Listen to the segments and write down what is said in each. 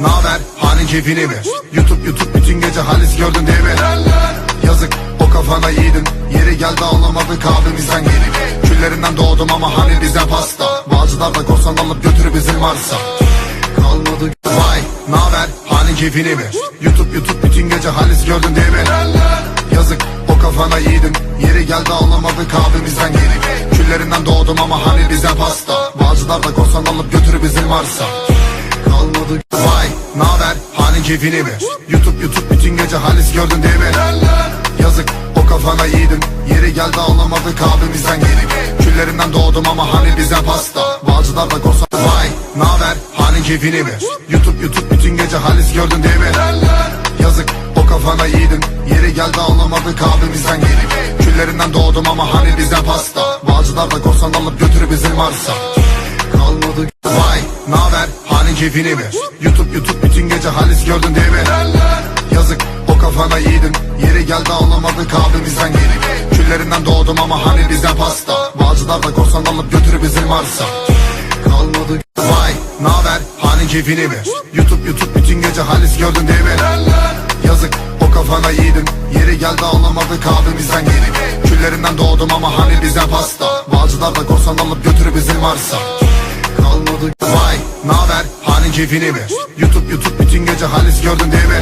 naber hani keyfini mi? YouTube YouTube bütün gece halis gördün değil mi? Yazık o kafana yiğidim Yeri geldi ağlamadık abimizden gelip Küllerinden doğdum ama hani bize pasta. Bağcılar da korsan alıp götürür bizim varsa Kalmadı vay naber hani keyfini mi? YouTube YouTube bütün gece halis gördün değil mi? Yazık o kafana yiğidim Yeri geldi ağlamadık abimizden gelip Küllerinden doğdum ama hani bize pasta. Bağcılar da korsan alıp götürür bizim varsa Kalmadı vay naber? Hani keyfini mi? YouTube YouTube bütün gece halis gördün değil mi? Yazık o kafana yiğidim Yeri geldi ağlamadık abimizden gelip Küllerinden doğdum ama hani bize pasta. Bağcılar da korsan. Vay naber? Hani keyfini mi? YouTube YouTube bütün gece halis gördün değil mi? Yazık o kafana yiğidim Yeri geldi ağlamadık abimizden gelip Küllerinden doğdum ama hani bize pasta. Bağcılar da korsan alıp götürür bizim varsa Kalmadı vay keyfini mi YouTube YouTube bütün gece halis gördün değil mi? Yazık o kafana yiğidim Yeri geldi ağlamadık abimizden gelip Küllerinden doğdum ama hani bize pasta. Bağcılar da korsan alıp götürür bizim varsa Kalmadı vay naber? Hani keyfini mi YouTube YouTube bütün gece halis gördün değil mi? Yazık o kafana yiğidim Yeri geldi ağlamadık abimizden gelip Küllerinden doğdum ama hani bize pasta. Bağcılar da korsan alıp götürür bizim varsa Kalmadı vay naber hani keyfini mi? YouTube YouTube bütün gece halis gördün değil mi?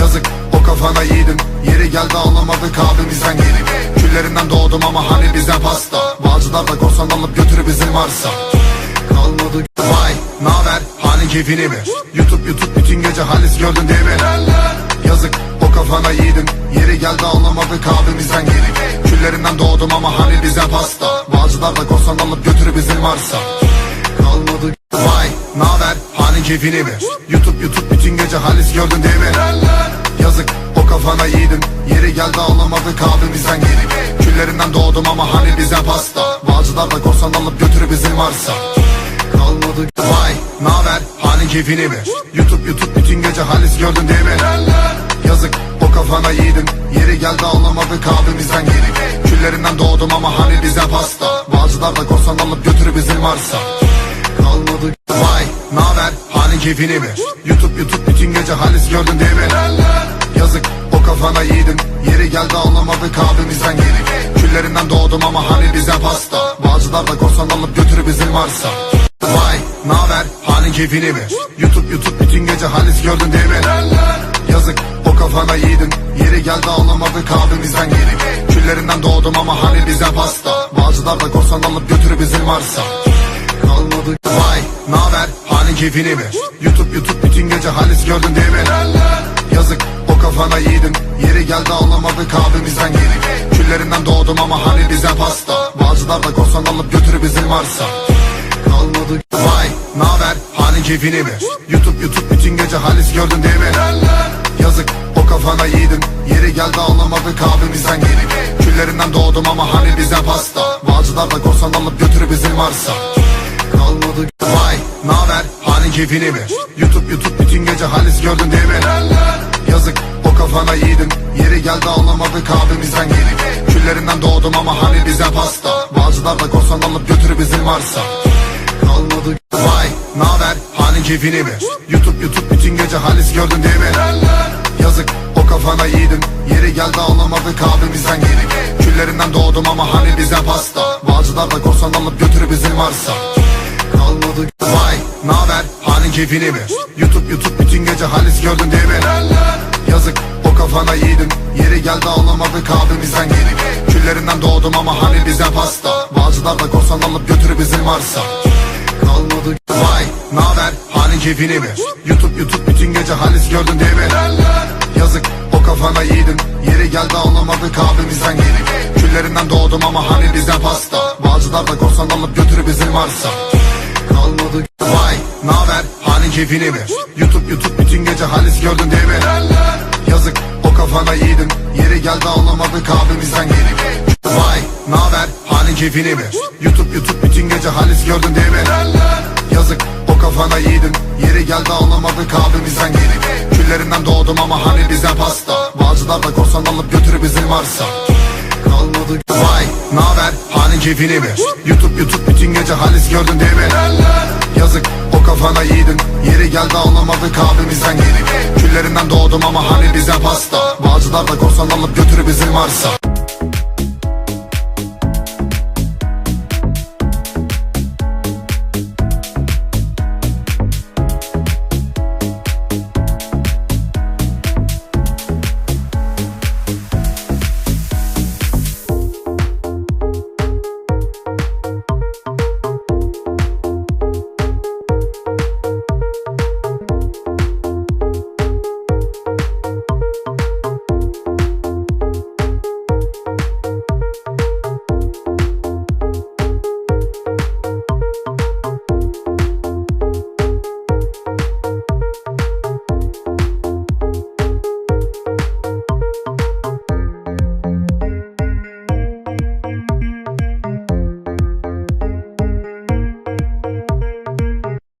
Yazık o kafana yiğidim Yeri geldi ağlamadık abimizden gelip Küllerinden doğdum ama hani bize pasta. Bağcılar da korsan alıp götürür bizim varsa Kalmadı vay naber hani keyfini mi? YouTube YouTube bütün gece halis gördün değil mi? Yazık o kafana yiğidim Yeri geldi ağlamadık abimizden gelip Küllerinden doğdum ama hani bize pasta. Bağcılar da korsan alıp götürür bizim varsa keyfini mi YouTube YouTube bütün gece halis gördün değil mi? Yazık o kafana yiğidim. Yeri geldi ağlamadık abimizden gelip Küllerinden doğdum ama hani bize pasta. Bağcılar da korsan alıp götürür bizim varsa Kalmadı. Vay naber? Hani keyfini mi YouTube YouTube bütün gece halis gördün değil mi? Yazık o kafana yiğidim. Yeri geldi ağlamadık abimizden gelip Küllerinden doğdum ama hani bize pasta. Bağcılar da korsan alıp götürür bizim varsa Kalmadı. Vay naber keyfini mi YouTube YouTube bütün gece halis gördün değil mi? Yazık o kafana yiğidim Yeri geldi ağlamadık abimizden gelip Küllerinden doğdum ama hani bize pasta. Bağcılar da korsan alıp götürür bizim varsa Vay naber? Hani keyfini mi YouTube YouTube bütün gece halis gördün değil mi? Yazık o kafana yiğidim Yeri geldi ağlamadık abimizden gelip Küllerinden doğdum ama hani bize pasta. Bağcılar da korsan alıp götürür bizim varsa Kalmadı. Vay naber? Hani keyfini mi YouTube YouTube bütün gece halis gördün değil mi? Yazık o kafana yiğidim. Yeri geldi ağlamadık abimizden gelip Küllerinden doğdum ama hani bize pasta. Bağcılar da korsan alıp götürür bizim varsa Kalmadı vay naber? Hani keyfini mi? YouTube YouTube bütün gece halis gördün değil mi? Yazık o kafana yiğidim. Yeri geldi ağlamadık abimizden gelip Küllerinden doğdum ama hani bize pasta. Bağcılar da korsan alıp götürür bizim varsa Kalmadı vay naber hani keyfini mi YouTube YouTube bütün gece halis gördün değil mi? Yazık o kafana yiğidim Yeri geldi ağlamadık abimizden gelip Küllerinden doğdum ama hani bize pasta. Bağcılar da korsan alıp götürür bizim varsa Kalmadı. Vay naber? Hani keyfini mi YouTube YouTube bütün gece halis gördün değil mi? Yazık o kafana yiğidim Yeri geldi ağlamadık abimizden gelip Küllerinden doğdum ama hani bize pasta. Bağcılar da korsan alıp götürür bizim varsa Kalmadı. Vay naber? Hani keyfini mi? YouTube YouTube bütün gece halis gördün değil mi? Yazık o kafana yiğidim Yeri geldi ağlamadık abimizden gelip Küllerinden doğdum ama hani bize pasta? Bağcılar da korsan alıp götürür bizim varsa Kalmadı. Vay naber? Hani keyfini mi? YouTube YouTube bütün gece halis gördün değil mi? Yazık o kafana yiğidim Yeri geldi ağlamadık abimizden gelip Küllerinden doğdum ama hani bize pasta? Bağcılar da korsan alıp götürür bizim varsa Kalmadı vay naber hani keyfini mi? YouTube YouTube bütün gece halis gördün değil mi? Yazık o kafana yiğidim Yeri geldi ağlamadık abimizden gelip Vay naber hani keyfini mi? YouTube YouTube bütün gece halis gördün değil mi? Yazık o kafana yiğidim Yeri geldi ağlamadık abimizden gelip Küllerinden doğdum ama hani bize pasta. Bağcılar da korsan alıp götürür bizim varsa Kalmadı. Vay naber hani keyfini mi? YouTube YouTube bütün gece halis gördün değil mi? Yazık o kafana yiğidim Yeri geldi alamadın kahvemizden geri. Küllerinden doğdum ama hani bize pasta. Bağcılar da korsan alıp götür bizim varsa